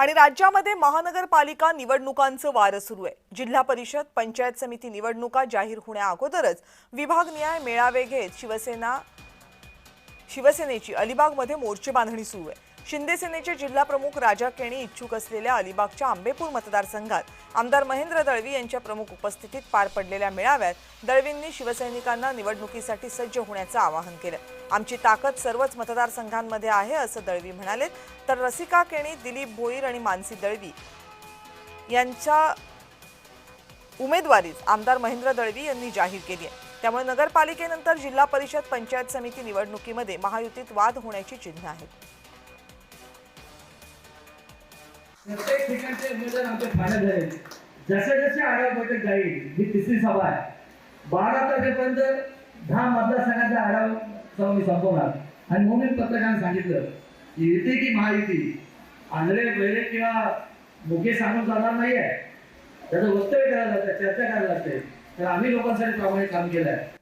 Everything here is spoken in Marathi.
आणि राज्यामध्ये महानगरपालिका निवडणुकांचं वारं सुरू आहे. जिल्हा परिषद पंचायत समिती निवडणुका जाहीर होण्या अगोदरच विभागनिहाय मेळावे घेत शिवसेना शिवसेनेची अलिबागमध्ये मोर्चे बांधणी सुरू आहे. शिंदे सेनेचे जिल्हाप्रमुख राजा केणी इच्छुक असलेल्या अलिबागच्या आंबेपूर मतदारसंघात आमदार महेंद्र दळवी यांच्या प्रमुख उपस्थितीत पार पडलेल्या मेळाव्यात दळवींनी शिवसैनिकांना निवडणुकीसाठी सज्ज होण्याचं आवाहन केलं. आमची ताकद सर्वच मतदारसंघांमध्ये आहे असं दळवी म्हणाले. तर रसिका केणी दिलीप भोईर आणि मानसी दळवी यांच्या उमेदवारीच आमदार महेंद्र दळवी यांनी जाहीर केली आहे. त्यामुळे नगरपालिकेनंतर जिल्हा परिषद पंचायत समिती निवडणुकीमध्ये महायुतीत वाद होण्याची चिन्ह आहेत. प्रत्येक ठिकाणचे नियोजन आमचे फायनल झाले. जसे जसे आढावा बैठक जाईल ही तिसरी सभा आहे. बारा तारखेपर्यंत दहा मतदारसंघाचा आढावा सभा मी संपवणार. आणि म्हणून मी पत्रकारांना सांगितलं की युती की महायुती? आंधळे वेळे किंवा मुके सांगून जाणार नाही आहे त्याचं वक्तव्य करायला लागतं चर्चा करायला लागते तर आम्ही लोकांसाठी प्रामाणिक काम केलं आहे